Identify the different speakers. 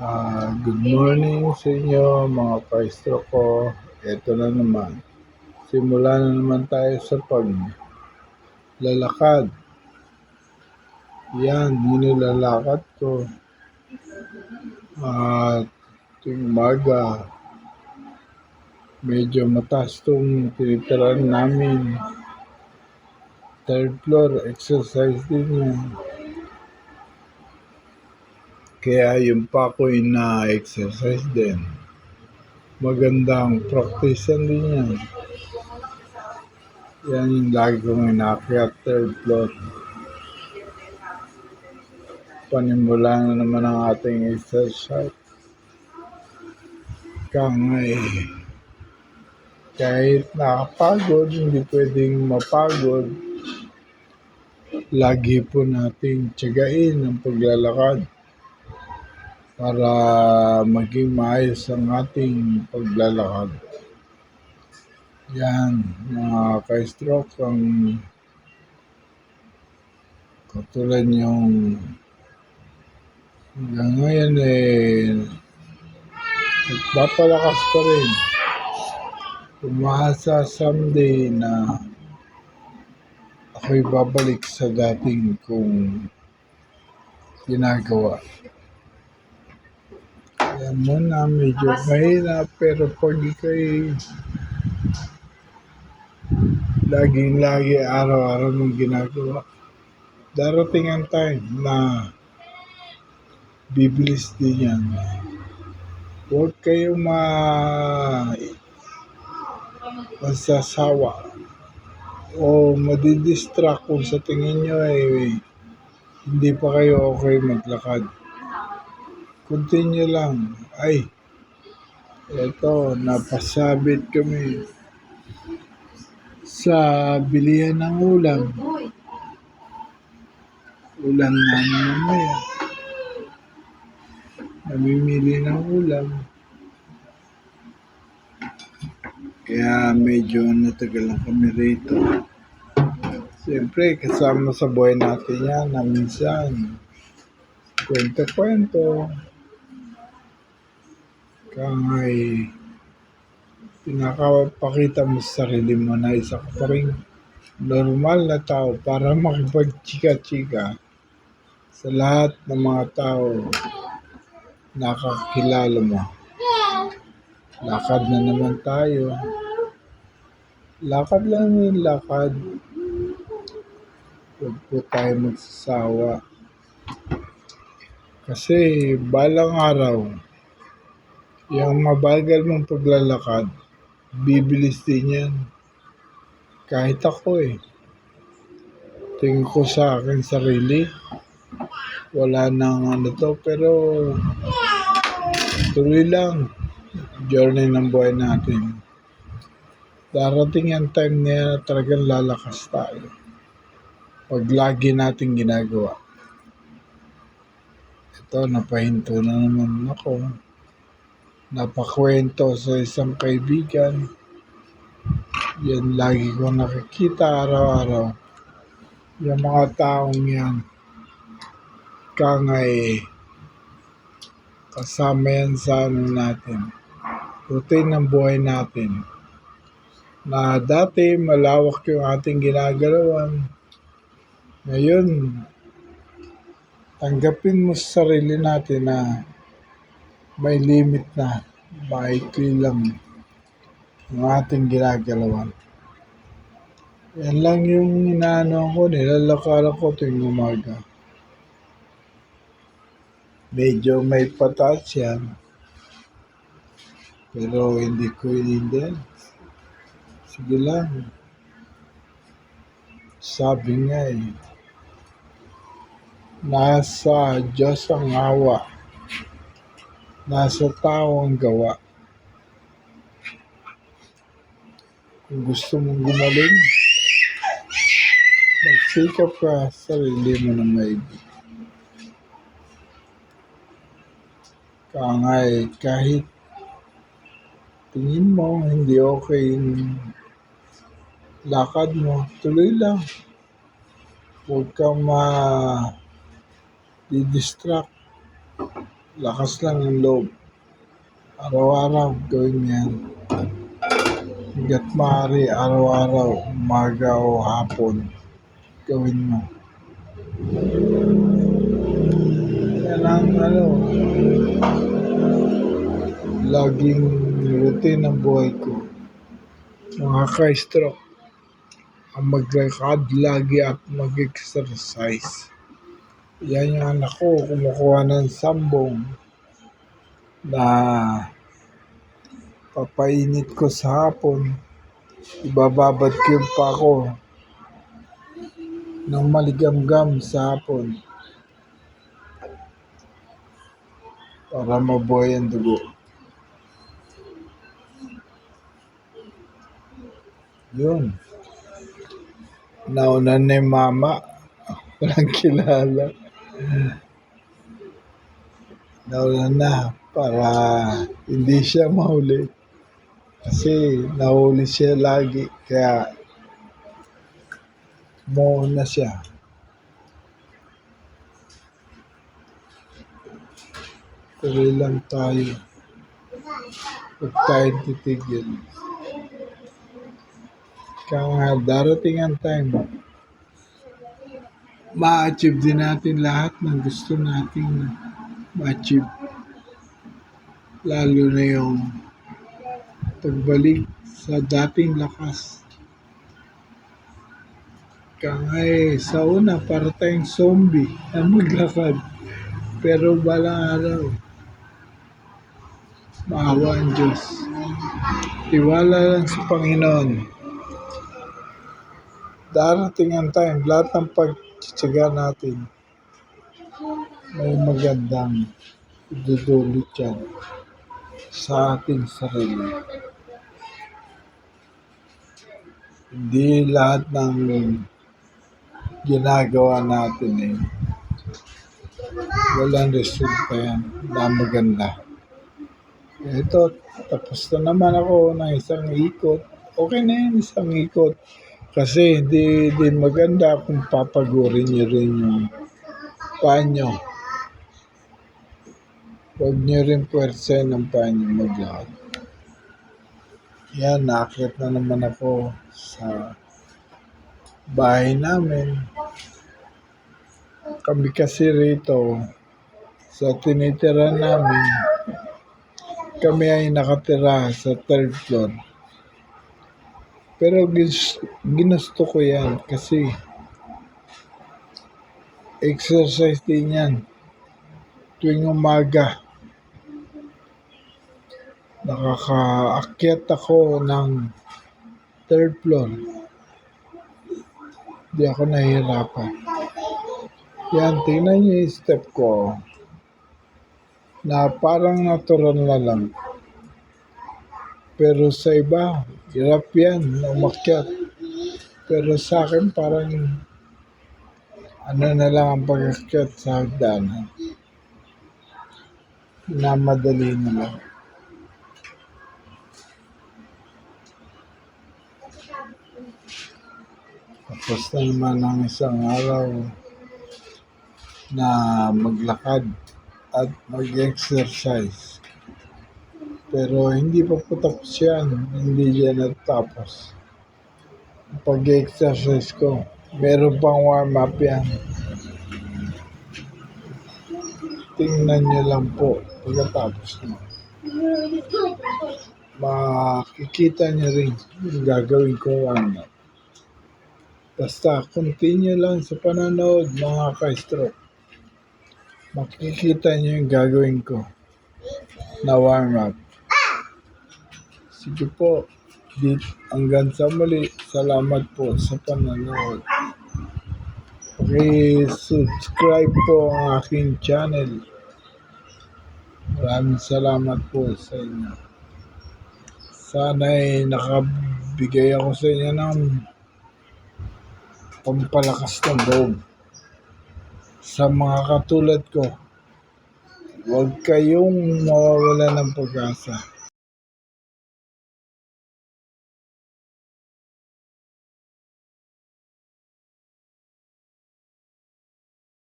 Speaker 1: Ah, good morning sa inyo mga kaistro ko. Ito na naman. Simula na naman tayo sa paglalakad. Yan, nilalakad ko. At tuwing umaga, medyo mataas itong tinitirahan namin. Third floor, exercise din yan. Kaya yung pa ko na-exercise din. Magandang practice din yan. Yan yung lagi kong inakyat, third floor. Panimula na naman ang ating exercise. Kangay. Kahit nakapagod, hindi pwedeng mapagod. Lagi po nating tiyagain ang paglalakad para maging maayos ang ating paglalakad. Yan, mga ka-stroke, ang katulad yung hanggang ngayon eh, nagpapalakas pa rin. Umasa someday na ako'y babalik sa dating kong ginagawa. Alam mo na medyo mahirap pero pag ikaw'y laging lagi araw-araw mong ginagawa, darating ang time na bibilis din yan. Huwag kayong ma masasawa o madidistract kung sa tingin nyo ay hindi pa kayo okay maglakad. Continue lang. Ay, eto, napasabit kami sa bilihan ng ulam. Ulam namin mamaya. Namimili ng ulam. Kaya medyo natagal lang kami rito. Siyempre, kasama sa buhay natin yan na minsan kwento-kwento. Kangay pinakapakita mo sa sarili mo na isa ka pa rin normal na tao para makipagchika-chika sa lahat ng mga tao nakakilala mo. Lakad na naman tayo. Lakad lang yung lakad. Huwag po tayo magsasawa. Kasi balang araw, yung mabagal mong paglalakad, bibilis din yan. Kahit ako eh. Tingin ko sa akin sarili, wala nang ano to, pero tuloy lang. Journey ng buhay natin. Darating ang time na talagang lalakas tayo. Pag lagi natin ginagawa. Ito, napahinto na naman ako. Napakwento sa isang kaibigan. Yan lagi ko nakikita araw-araw. Yung mga taong yan. Kangay kasama yan sa ano natin. Routine ng buhay natin. Na dati malawak yung ating ginagalawan. Ngayon, tanggapin mo sa sarili natin na may limit na, maikli lang ang ating ginagalawan. Yan lang yung inaano ko, nilalakala ko tuwing umaga. Medyo may patas yan. Pero hindi ko inindihan. Sige lang. Sabi nga eh, nasa Diyos ang awa. Nasa tao ang gawa. Kung gusto mong gumaling, magsikap ka sa sarili mo na maigi. Kangay, kahit tingin mo hindi okay yung lakad mo, tuloy lang. Huwag kang ma distract lakas lang ang loob. Araw-araw gawin yan. Hanggat maaari, araw-araw, umaga o hapon, gawin mo. Yan ang ano, laging routine ng buhay ko. Mga ka-stroke, ang maglakad lagi at mag-exercise. Yan yung anak ko, kumukuha ng sambong na papainit ko sa hapon. Ibababad ko yung pa ko ng maligamgam sa hapon para mabuhay ang dugo. Yun. Nauna na yung mama. Walang kilala. Nauna na para hindi siya mahuli. Kasi nahuli siya lagi. Kaya mauna siya. Tuloy lang tayo. Huwag tayo titigil. Kaya nga, darating ang time. Ma-achieve din natin lahat ng gusto nating ma-achieve. Lalo na yung pagbalik sa dating lakas. Kaya nga eh, sa una, para tayong zombie na maglakad. Pero balang araw, maawa ang Diyos. Tiwala lang sa Panginoon. Darating ang time, lahat ng pagtsatsaga natin, may magandang idudulot yan sa ating sarili. Hindi lahat ng ginagawa natin eh, walang resulta yan na maganda. Ito, tapos na naman ako ng isang ikot. Okay na yun, isang ikot. Kasi hindi din maganda kung papagurin niyo rin yung panyo. Huwag niyo rin puwersa ng panyo maglakad. Yan, nakakit na naman ako sa bahay namin. Kami kasi rito, sa tinitira namin, kami ay nakatira sa third floor. Pero ginusto ko yan kasi exercise din yan. Tuwing umaga, nakakaakyat ako ng third floor. Di ako nahihirapan. Yan, tingnan niyo yung step ko. Na parang natural na lang. Pero sa iba, hirap yan, umakyat. Pero sa akin, parang ano na lang ang pag-akyat sa hagdanan. Namadali na lang. Tapos na naman ang isang araw na maglakad at mag-exercise. Pero hindi pa po tapos yan. Hindi yan natapos. Pag-exercise ko, meron pang warm-up yan. Tingnan nyo lang po pagkatapos mo. Makikita nyo rin yung gagawin kong warm-up. Basta continue lang sa panonood mga ka-stroke. Makikita nyo yung gagawin ko na warm-up. Sige po. Dit, hanggang sa muli. Salamat po sa panonood. subscribe po ang aking channel. Maraming salamat po sa inyo. Sana'y nakabigay ako sa inyo ng pampalakas ng loob. Sa mga katulad ko, huwag kayong mawawala ng pag-asa.